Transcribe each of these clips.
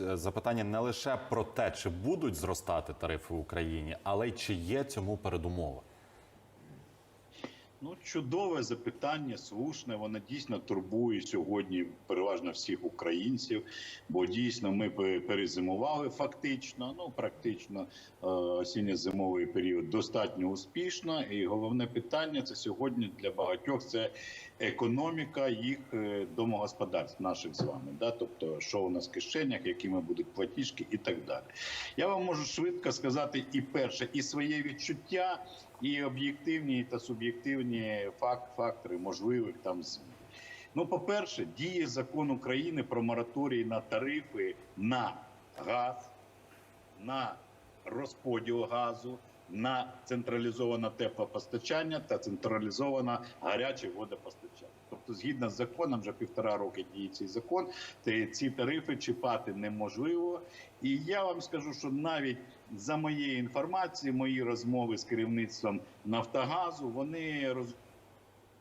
Е, Запитання не лише про те, чи будуть зростати тарифи в Україні, але й чи є цьому передумови. Ну, чудове запитання, слушне. Воно дійсно турбує сьогодні переважно всіх українців, бо дійсно ми перезимували фактично. Ну практично е, осінньо-зимовий період достатньо успішно. І головне питання це сьогодні для багатьох це економіка їх е, домогосподарств, наших з вами. Да? Тобто, що у нас в кишенях, якими будуть платіжки і так далі. Я вам можу швидко сказати і перше, і своє відчуття, і об'єктивні та суб'єктивні факт, фактори можливих там змін. Ну, по-перше, діє закон України про мораторій на тарифи на газ, на розподіл газу, на централізоване теплопостачання та централізоване гаряче водопостачання. Тобто, згідно з законом, вже півтора роки діє цей закон, ці тарифи чіпати неможливо. І я вам скажу, що навіть за моєю інформацією, мої розмови з керівництвом Нафтогазу, вони роз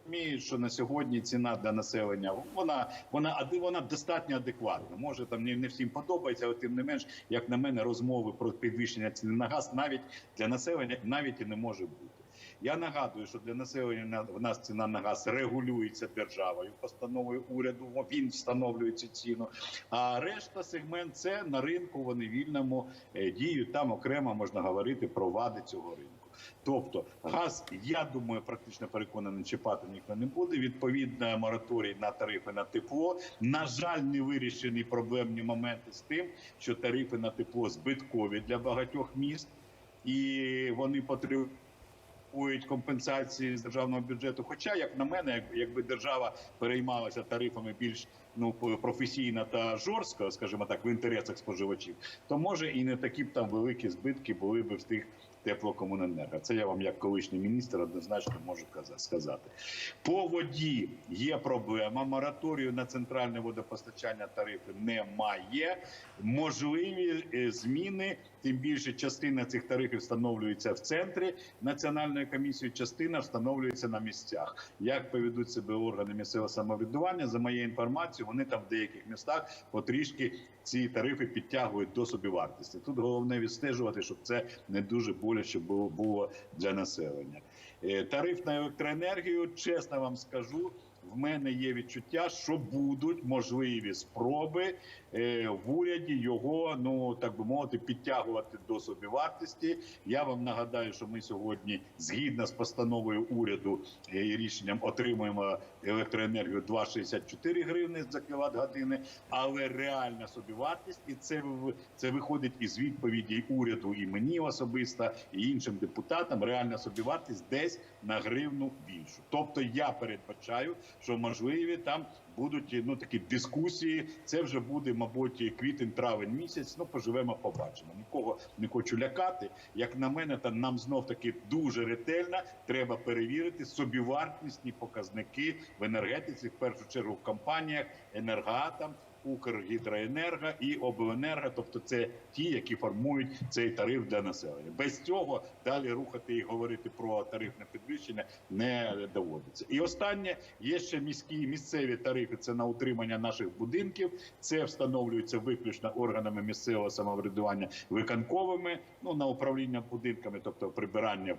розуміють, що на сьогодні ціна для населення вона вона вона достатньо адекватна. Може там не, не всім подобається, але тим не менш, як на мене, розмови про підвищення ціни на газ навіть для населення навіть і не може бути. Я нагадую, що для населення на- в нас ціна на газ регулюється державою постановою уряду. Він встановлює цю ціну. А решта сегмент це на ринку. Вони вільному е, діють. Там окремо можна говорити про вади цього ринку. Тобто газ, я думаю, практично переконаний, чіпати ніхто не буде. Відповідно, мораторій на тарифи на тепло. На жаль, не вирішені проблемні моменти з тим, що тарифи на тепло збиткові для багатьох міст, і вони потребують компенсації з державного бюджету. Хоча, як на мене, якби держава переймалася тарифами більш ну професійно та жорстко, скажімо так, в інтересах споживачів, то може і не такі б там великі збитки були б в тих теплокомуненерго. Це я вам як колишній міністр однозначно можу сказати. По воді є проблема. Мораторію на центральне водопостачання тарифи немає. Можливі е, зміни. Тим більше частина цих тарифів встановлюється в центрі національної комісії, частина встановлюється на місцях. Як поведуть себе органи місцевого самоврядування? За моєю інформацією, вони там в деяких містах потрішки ці тарифи підтягують до собівартості. Тут головне відстежувати, щоб це не дуже боляче було, було для населення. Е, Тариф на електроенергію, чесно вам скажу. Мене є відчуття, що будуть можливі спроби е, в уряді його, ну так би мовити, підтягувати до собівартості. Я вам нагадаю, що ми сьогодні, згідно з постановою уряду е, і рішенням, отримуємо електроенергію 2,64 гривни за кіловат години, але реальна собівартість, і це це виходить із відповіді уряду і мені особисто, і іншим депутатам. Реальна собівартість десь на гривну більшу. Тобто я передбачаю, що можливі там будуть ну такі дискусії. Це вже буде, мабуть, квітень-травень місяць. Ну поживемо, побачимо. Нікого не хочу лякати. Як на мене, та нам знов таки дуже ретельно треба перевірити собівартісні показники в енергетиці, в першу чергу в компаніях енергоатом. Укргідроенерго і обленерго, тобто це ті, які формують цей тариф для населення. Без цього далі рухати і говорити про тарифне підвищення не доводиться. І останнє є ще міські місцеві тарифи. Це на утримання наших будинків. Це встановлюється виключно органами місцевого самоврядування виконковими. Ну на управління будинками, тобто прибирання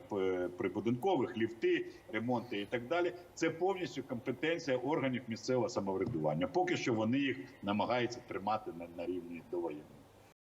прибудинкових, ліфти, ремонти і так далі. Це повністю компетенція органів місцевого самоврядування. Поки що вони їх намагаються тримати на, на рівні довоєнного.